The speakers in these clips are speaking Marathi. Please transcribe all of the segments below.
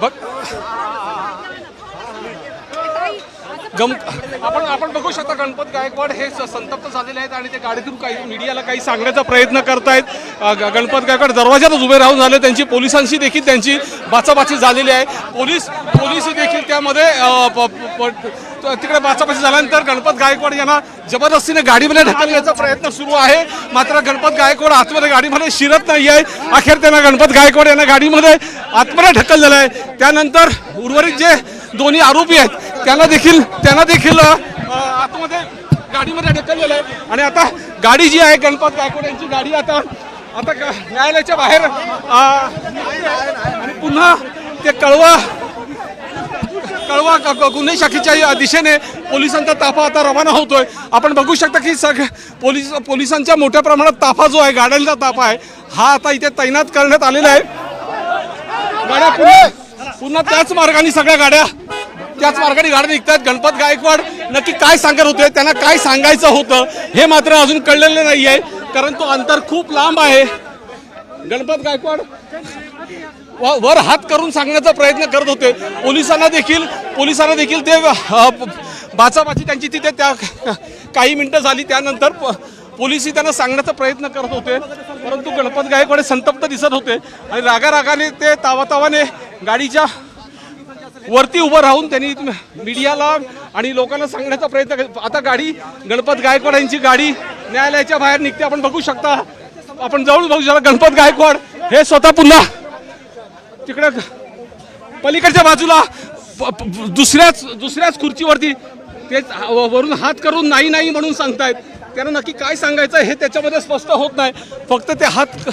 बघ गम आपण आपण बघू शकता गणपत गायकवाड हे संतप्त झालेले आहेत आणि ते गाडीतून काही मीडियाला काही सांगण्याचा प्रयत्न करतायत. ग- गणपत गायकवाड दरवाजातच उभे राहून झाले. त्यांची पोलिसांशी देखील त्यांची बाचाबाची झालेली आहे. पोलीस पोलीस देखील त्यामध्ये प- प- तिकडे बाचाबाची झाल्यानंतर गणपत गायकवाड यांना जबरदस्तीने गाडीमध्ये ढकलण्याचा प्रयत्न सुरू आहे. मात्र गणपत गायकवाड आतमध्ये गाडीमध्ये शिरत नाही आहे. अखेर त्यांना गणपत गायकवाड यांना गाडीमध्ये आतमध्ये ढकललेलं आहे. त्यानंतर उर्वरित जे दोन्ही आरोपी आहेत. त्यांना देखील त्यांना देखील आतमध्ये गाडीमध्ये ढकललेलं आहे. आणि आता गाडी जी आहे गणपत गायकवाड यांची गाडी आता आता ग- न्यायालयाच्या बाहेर आणि पुन्हा ते कळवा कळवा गुन्हे शाखेच्या दिशेने पोलिसांचा ताफा आता रवाना होतोय. आपण बघू शकता की सग पोलीस पोलिसांच्या मोठ्या प्रमाणात ताफा जो आहे गाड्यांचा ताफा आहे हा आता इथे तैनात करण्यात आलेला आहे. गाड्या पुन्हा पुन्हा त्याच मार्गाने सगळ्या गाड्या. त्याच मार्गाने गाड्या निघतात. गणपत गायकवाड नक्की काय सांगत होते? त्यांना काय सांगायचं होतं? हे मात्र अजून कळलेलं नाही आहे कारण तो अंतर खूप लांब आहे. गणपत गायकवाड व- वर हात करून सांगण्याचा प्रयत्न करत होते. पोलिसांना देखील पोलिसांना देखील ते बाचाबाची त्यांची तिथे त्या काही मिनिटं झाली. त्यानंतर प- पोलिसही त्यांना सांगण्याचा प्रयत्न करत होते. परंतु गणपत गायकवाडे संतप्त दिसत होते. आणि रागारागाने ते तावातावाने गाडीच्या वरती उभं राहून त्यांनी मीडियाला आणि लोकांना सांगण्याचा प्रयत्न आता गाडी गणपत गायकवाड यांची गाडी न्यायालयाच्या बाहेर निघते. आपण बघू शकता. आपण जवळ बघू शकता गणपत गायकवाड. हे स्वतः पुन्हा तिकडे पलीकडच्या बाजूला प- दुसऱ्याच दुसऱ्याच खुर्चीवरती ते वरून हात करून नाही नाही म्हणून सांगतायत. त्यांना नक्की काय सांगायचं आहे हे त्याच्यामध्ये स्पष्ट होत नाही. फक्त ते हात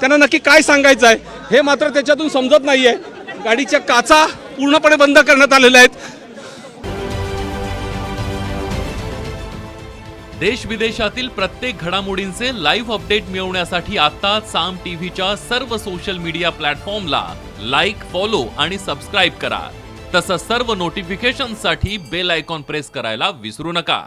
त्यांना नक्की काय सांगायचं आहे हे मात्र त्याच्यातून समजत नाही आहे गाडीच्या काचा पूर्णपणे बंद करण्यात आलेल्या आहेत. देश विदेशातील प्रत्येक घडामोडींचे लाईव्ह अपडेट मिळवण्यासाठी आता साम टीव्हीच्या सर्व सोशल मीडिया प्लॅटफॉर्मला लाईक फॉलो आणि सबस्क्राईब करा. तसंच सर्व नोटिफिकेशनसाठी बेल आयकॉन प्रेस करायला विसरू नका.